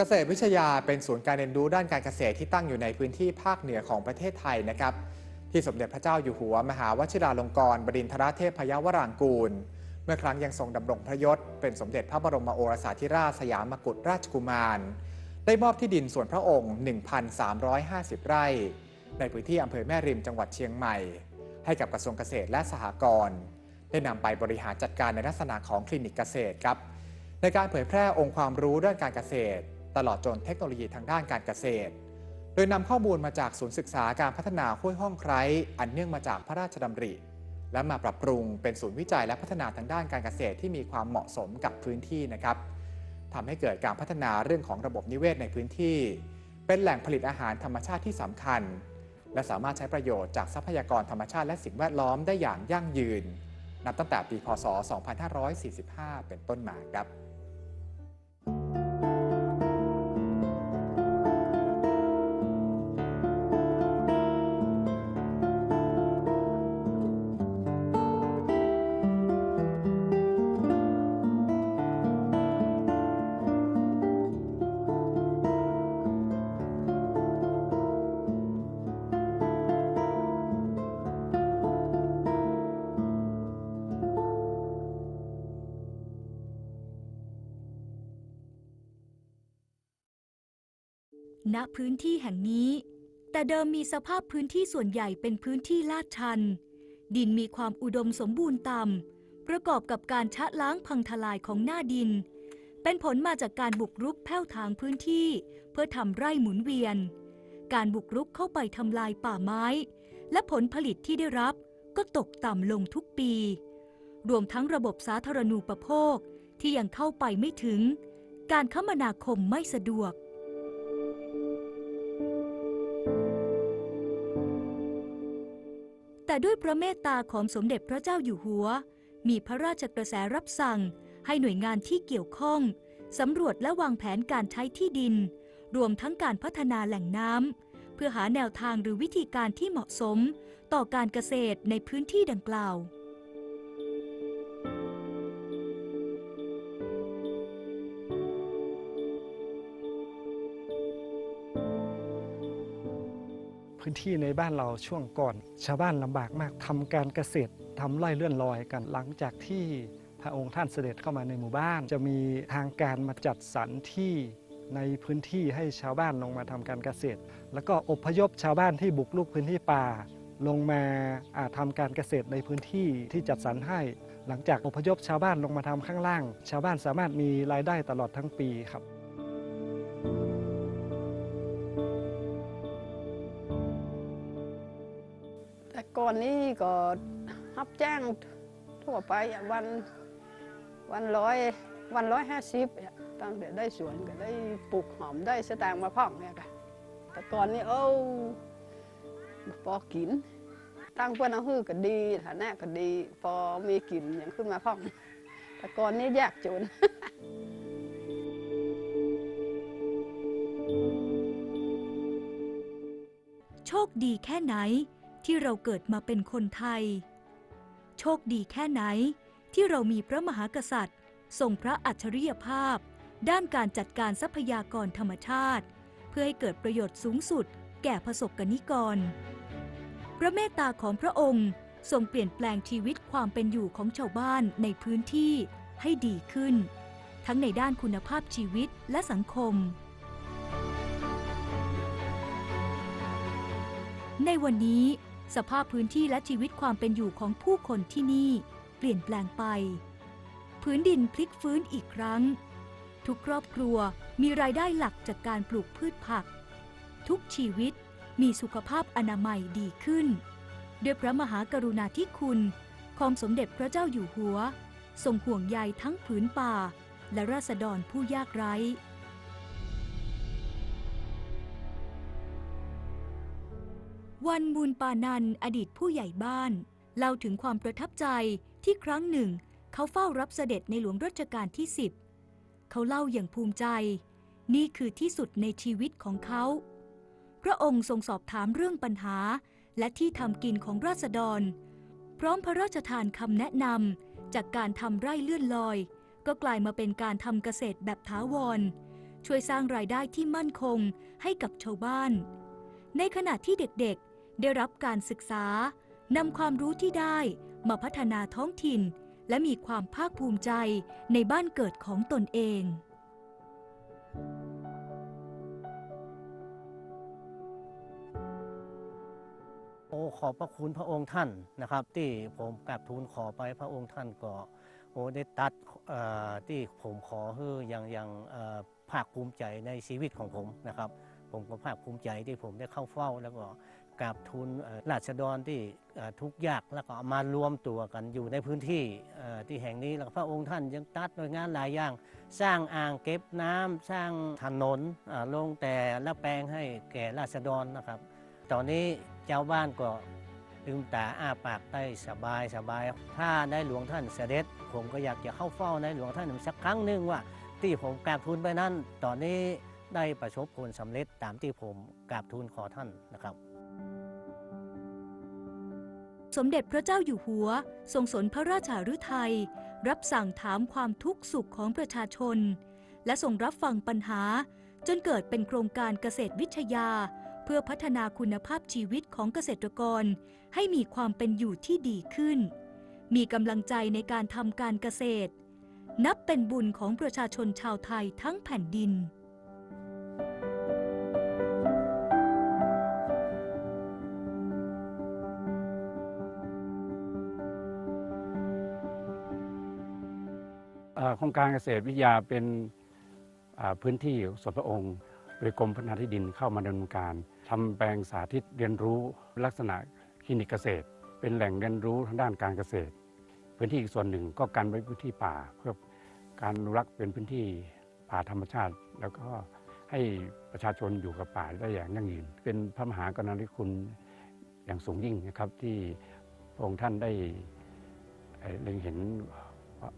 เกษตรวิทยาเป็นศูนย์การเรียนรู้ด้านการเกษตรที่ตั้งอยู่ในพื้นที่ภาคเหนือของประเทศไทยนะครับ ที่สมเด็จพระเจ้าอยู่หัว มหาวชิราลงกรณ์บดินทรเทพยวรางกูล เมื่อครั้งยังทรงดำรงพระยศ เป็นสมเด็จพระบรมโอรสาธิราชสยามกุฎราชกุมาร ได้มอบที่ดินส่วนพระองค์ 1,350 ไร่ ในพื้นที่อำเภอแม่ริมจังหวัดเชียงใหม่ ให้กับกระทรวงเกษตรและสหกรณ์ได้นำไปบริหารจัดการในลักษณะของคลินิกเกษตรครับในการเผยแพร่องค์ความรู้ด้านการเกษตร ตลอดจนเทคโนโลยีทางด้านการเกษตร โดยนำข้อมูลมาจากศูนย์ศึกษาการพัฒนาห้วยห้องไคร้อันเนื่องมาจากพระราชดำริ และมาปรับปรุงเป็นศูนย์วิจัยและพัฒนาทางด้านการเกษตรที่มีความเหมาะสมกับพื้นที่นะครับทำให้เกิดการพัฒนาเรื่องของระบบนิเวศในพื้นที่ เป็นแหล่งผลิตอาหารธรรมชาติที่สำคัญ และสามารถใช้ประโยชน์จากทรัพยากรธรรมชาติและสิ่งแวดล้อมได้อย่างยั่งยืน นับตั้งแต่ปี พศ 2545 เป็นต้นมาครับ ณพื้นที่แห่งนี้ แต่เดิมมีสภาพพื้นที่ส่วนใหญ่เป็นพื้นที่ลาดชัน ดินมีความอุดมสมบูรณ์ต่ำประกอบกับการชะล้างพังทลายของหน้าดิน เป็นผลมาจากการบุกรุกแผ่วทางพื้นที่ เพื่อทำไร่หมุนเวียน การบุกรุกเข้าไปทำลายป่าไม้ และผลผลิตที่ได้รับก็ตกต่ำลงทุกปี รวมทั้งระบบสาธารณูปโภคที่ยังเข้าไปไม่ถึง การคมนาคมไม่สะดวก ด้วยพระเมตตาของสมเด็จพระเจ้าอยู่หัว มีพระราชกระแสรับสั่ง ให้หน่วยงานที่เกี่ยวข้องสำรวจและวางแผนการใช้ที่ดิน รวมทั้งการพัฒนาแหล่งน้ำเพื่อหาแนวทางหรือวิธีการที่เหมาะสม ต่อการเกษตรในพื้นที่ดังกล่าว พื้นที่ในบ้านเราช่วงก่อน ชาวบ้านลำบากมากทำการเกษตรทำไร่เลื่อนลอยกันหลังจากที่พระองค์ท่านเสด็จเข้ามาในหมู่บ้าน จะมีทางการมาจัดสรรที่ในพื้นที่ให้ชาวบ้านลงมาทำการเกษตร แล้วก็อพยพชาวบ้านที่บุกรุกพื้นที่ป่า ลงมาอาทำการเกษตรในพื้นที่ที่จัดสรรให้ หลังจากอพยพชาวบ้านลงมาทำข้างล่าง ชาวบ้านสามารถมีรายได้ตลอดทั้งปีครับ ก่อนนี้ก็รับจ้างทั่วไปวันวันร้อยวันร้อยห้าสิบตั้งแต่ได้สวนก็ได้ปลูกหอมได้สตางค์มาพ่องเนี่ยค่ะแต่ก่อนนี้เอ้าพอกิน ตั้งเพื่อนเอาฮื้อก็ดีฐานะก็ดี พอมีกินอย่างขึ้นมาพ่อง แต่ก่อนนี้ยากจนโชคดีแค่ไหน ที่เราเกิดมาเป็นคนไทย โชคดีแค่ไหนที่เรามีพระมหากษัตริย์ ทรงพระอัจฉริยภาพ ด้านการจัดการทรัพยากรธรรมชาติ เพื่อให้เกิดประโยชน์สูงสุด แก่ประสบกนิกร พระเมตตาของพระองค์ทรงเปลี่ยนแปลงชีวิตความเป็นอยู่ของชาวบ้านในพื้นที่ให้ดีขึ้น ทั้งในด้านคุณภาพชีวิตและสังคม ในวันนี้ สภาพพื้นที่และชีวิตความเป็นอยู่ของผู้คนที่นี่เปลี่ยนแปลงไป พื้นดินพลิกฟื้นอีกครั้ง ทุกครอบครัวมีรายได้หลักจากการปลูกพืชผัก ทุกชีวิตมีสุขภาพอนามัยดีขึ้น ด้วยพระมหากรุณาธิคุณของสมเด็จพระเจ้าอยู่หัว ทรงห่วงใยทั้งผืนป่า และราษฎรผู้ยากไร้ วันมูลปานันอดีตผู้ใหญ่บ้าน เล่าถึงความประทับใจที่ครั้งหนึ่ง เขาเฝ้ารับเสด็จในหลวงรัชกาลที่ 10 เขาเล่าอย่างภูมิใจ นี่คือที่สุดในชีวิตของเขา พระองค์ทรงสอบถามเรื่องปัญหา และที่ทำกินของราษฎร พร้อมพระราชทานคำแนะนำจากการทำไร่เลื่อนลอย ก็กลายมาเป็นการทำเกษตรแบบถาวร ช่วยสร้างรายได้ที่มั่นคงให้กับชาวบ้านในขณะที่เด็กๆ ได้รับการศึกษานำความรู้ที่ได้มาพัฒนาท้องถิ่น และมีความภาคภูมิใจในบ้านเกิดของตนเองโอ้ขอบพระคุณพระองค์ท่านนะครับ ที่ผมกราบทูลขอไปพระองค์ท่านก็โอ้ได้ตัดอ่อที่ผมขอเฮ้อย่างอย่างภาคภูมิใจในชีวิตของผมนะครับ ผมก็ภาคภูมิใจที่ผมได้เข้าเฝ้าแล้วก็ กราบทูลราษฎรที่ทุกข์ยากแล้วก็มารวมตัวกันอยู่ในพื้นที่ที่แห่งนี้แล้วพระองค์ท่านยังตัดหน่วยงานหลายอย่าง สร้างอ่างเก็บน้ำสร้างถนนลงแต่ละแปลงให้แก่ราษฎรนะครับ ตอนนี้เจ้าบ้านก็ลืมตาอ้าปากได้สบายสบาย ถ้าได้หลวงท่านเสด็จ ผมก็อยากจะเข้าเฝ้าในหลวงท่านสักครั้งหนึ่งว่า ที่ผมกราบทูลไปนั้น ตอนนี้ได้ประสบผลสำเร็จตามที่ผมกราบทูลขอท่านนะครับ สมเด็จพระเจ้าอยู่หัว ทรงสนพระราชาฤทัยรับสั่งถามความทุกข์สุขของประชาชน และทรงรับฟังปัญหา จนเกิดเป็นโครงการเกษตรวิทยา เพื่อพัฒนาคุณภาพชีวิตของเกษตรกร ให้มีความเป็นอยู่ที่ดีขึ้น มีกำลังใจในการทำการเกษตร นับเป็นบุญของประชาชนชาวไทยทั้งแผ่นดิน โครงการเกษตรวิทยาเป็นพื้นที่ส่วนพระองค์โดยกรมพัฒนาที่ดินเข้ามาดำเนินการทำแปลงสาธิตเรียนรู้ลักษณะคลินิกเกษตร เป็นแหล่งเรียนรู้ทางด้านการเกษตร พื้นที่อีกส่วนหนึ่งก็กันไว้พื้นที่ป่า เพื่อการอนุรักษ์เป็นพื้นที่ป่าธรรมชาติ แล้วก็ให้ประชาชนอยู่กับป่าได้อย่างยั่งยืน เป็นพระมหากรุณาธิคุณอย่างสูงยิ่งนะครับที่พระองค์ท่านได้เล็งเห็น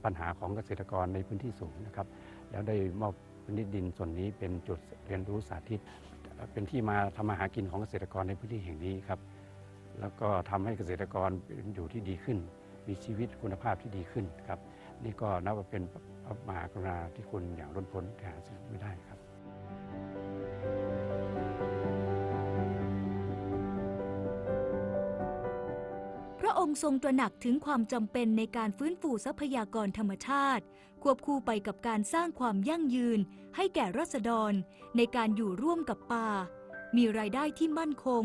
ปัญหาของเกษตรกรในพื้นที่สูงนะครับ แล้วได้มอบพื้นที่ดินส่วนนี้เป็นจุดเรียนรู้สาธิต เป็นที่มาทำมาหากินของเกษตรกรในพื้นที่แห่งนี้ครับ แล้วก็ทำให้เกษตรกรเป็นอยู่ที่ดีขึ้น มีชีวิตคุณภาพที่ดีขึ้นครับ นี่ก็นับว่าเป็นพระมหากรุณาธิคุณอย่างล้นพ้นหาสิ่งไม่ได้ครับพ ระองค์ทรงตระหนักถึงความจำเป็นในการฟื้นฟูทรัพยากรธรรมชาติ ควบคู่ไปกับการสร้างความยั่งยืน ให้แก่รัษฎร ในการอยู่ร่วมกับป่า มีรายได้ที่มั่นคง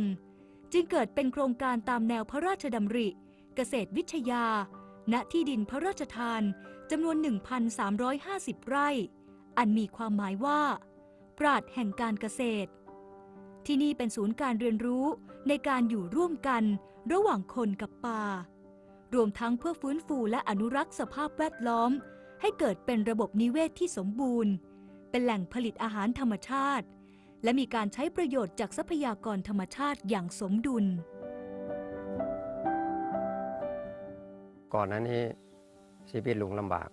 จึงเกิดเป็นโครงการตามแนวพระราชดำริ เกษตรวิทยา ณที่ดินพระราชทานจำนวน 1,350 ไร่ อันมีความหมายว่า ปราดแห่งการเกษตร ที่นี่เป็นศูนย์การเรียนรู้ในการอยู่ร่วมกัน ระหว่างคนกับป่ารวมทั้งเพื่อฟื้นฟูและอนุรักษ์สภาพแวดล้อม ให้เกิดเป็นระบบนิเวศที่สมบูรณ์ เป็นแหล่งผลิตอาหารธรรมชาติ และมีการใช้ประโยชน์จากทรัพยากรธรรมชาติอย่างสมดุล ก่อนนั้นนี้ชีวิตลุงลำบาก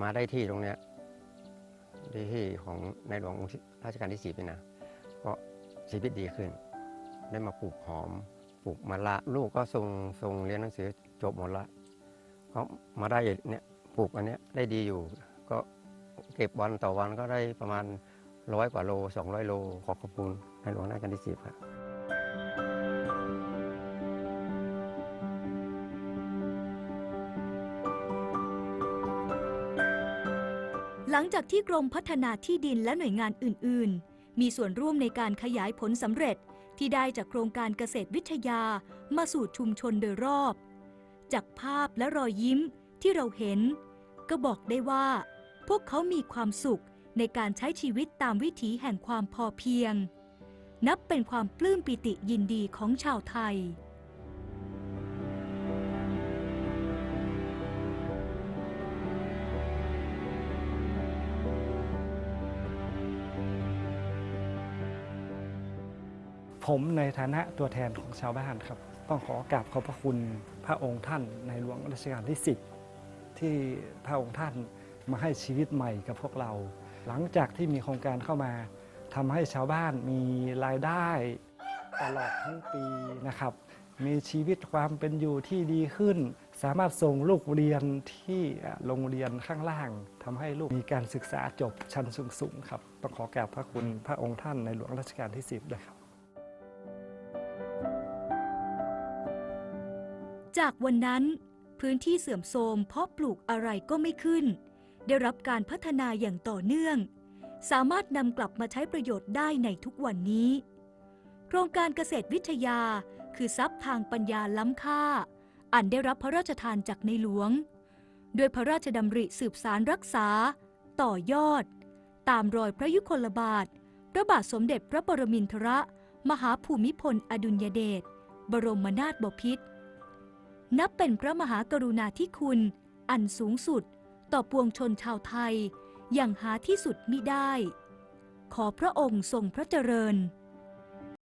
มาได้ที่ตรงเนี้ยที่ของในหลวงรัชกาลที่สี่ปีนะก็ชีวิตดีขึ้น ได้มาปลูกหอม ปลูกมะละลูกก็ส่งส่งเรียนหนังสือจบหมดละก็มาได้เนี่ยปลูกอันเนี้ยได้ดีอยู่ ก็เก็บวันต่อวันก็ได้ประมาณร้อยกว่าโล 200 โล ขอขอบคุณในหลวงรัชกาลที่สิบครับหลังจากที่กรมพัฒนาที่ดินและหน่วยงานอื่น ๆ มีส่วนร่วมในการขยายผลสำเร็จ ที่ได้จากโครงการเกษตรวิทยามาสู่ชุมชนโดยรอบ จากภาพและรอยยิ้มที่เราเห็น ก็บอกได้ว่า พวกเขามีความสุขในการใช้ชีวิตตามวิถีแห่งความพอเพียง นับเป็นความปลื้มปิติยินดีของชาวไทย ผมในฐานะตัวแทนของชาวบ้านครับ ต้องขอกราบขอบพระคุณพระองค์ท่านในหลวงรัชกาลที่ 10 ที่พระองค์ท่านมาให้ชีวิตใหม่กับพวกเรา หลังจากที่มีโครงการเข้ามาทำให้ชาวบ้านมีรายได้ตลอดทั้งปีนะครับ มีชีวิตความเป็นอยู่ที่ดีขึ้น สามารถส่งลูกเรียนที่โรงเรียนข้างล่างทำให้ลูกมีการศึกษาจบชั้นสูงๆครับต้องขอกราบพระคุณพระองค์ท่านในหลวงรัชกาลที่ 10ด้วยครับ จากวันนั้น พื้นที่เสื่อมโทรมเพราะปลูกอะไรก็ไม่ขึ้น ได้รับการพัฒนาอย่างต่อเนื่อง สามารถนำกลับมาใช้ประโยชน์ได้ในทุกวันนี้ โครงการเกษตรวิทยา คือทรัพย์ทางปัญญาล้ำค่า อันได้รับพระราชทานจากในหลวง ด้วยพระราชดำริสืบสารรักษา ต่อยอด ตามรอยพระยุคลบาท พระบาทสมเด็จพระปรมินทรมหาภูมิพลอดุลยเดชบรมนาถบพิตร นับเป็นพระมหากรุณาธิคุณ อันสูงสุดต่อปวงชนชาวไทย อย่างหาที่สุดมิได้ ขอพระองค์ทรงพระเจริญ